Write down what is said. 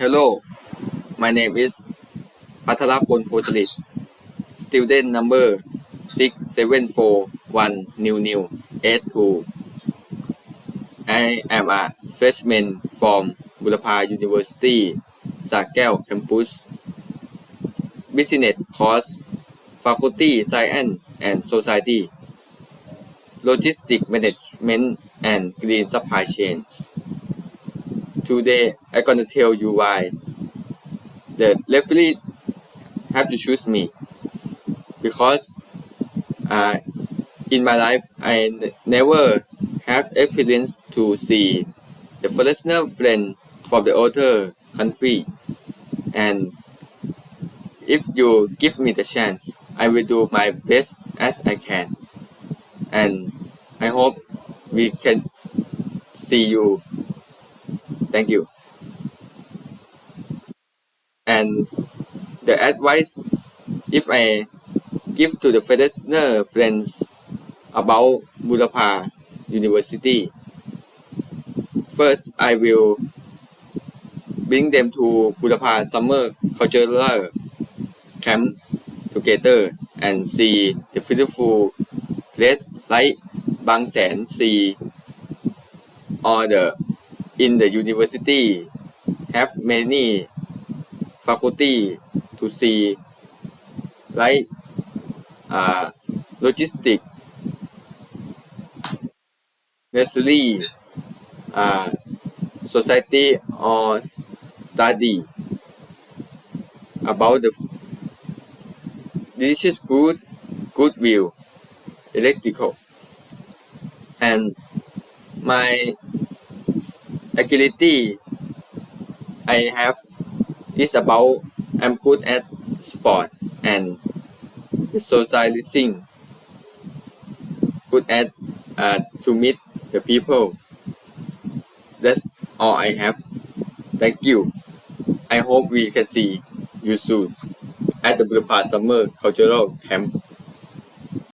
Hello, my name is Patharapon Posalit, student number 6741 New New 82. I am a freshman from Burapha University, Sakeo campus. Business course, Faculty Science and Society, Logistic Management and Green Supply Chains. Today, I'm gonna tell you why. The referee have to choose me. Because uh, in my life I never have experience to see the foreigner friend from the other country. And if you give me the chance I will do my best as I can. And I hope we can see you Thank you. And the advice if I give to the foreigner friends about Burapha University, first I will bring them to Burapha Summer Cultural Camp together and see the beautiful place like Bang Sen Sea or the in the university have many faculty to see like uh, logistic nursery uh, society or study about the delicious food goodwill electrical. And my ability I have is about I'm good at sport and socializing, good at uh, to meet the people. That's all I have. Thank you. I hope we can see you soon at the Budapest Summer Cultural Camp.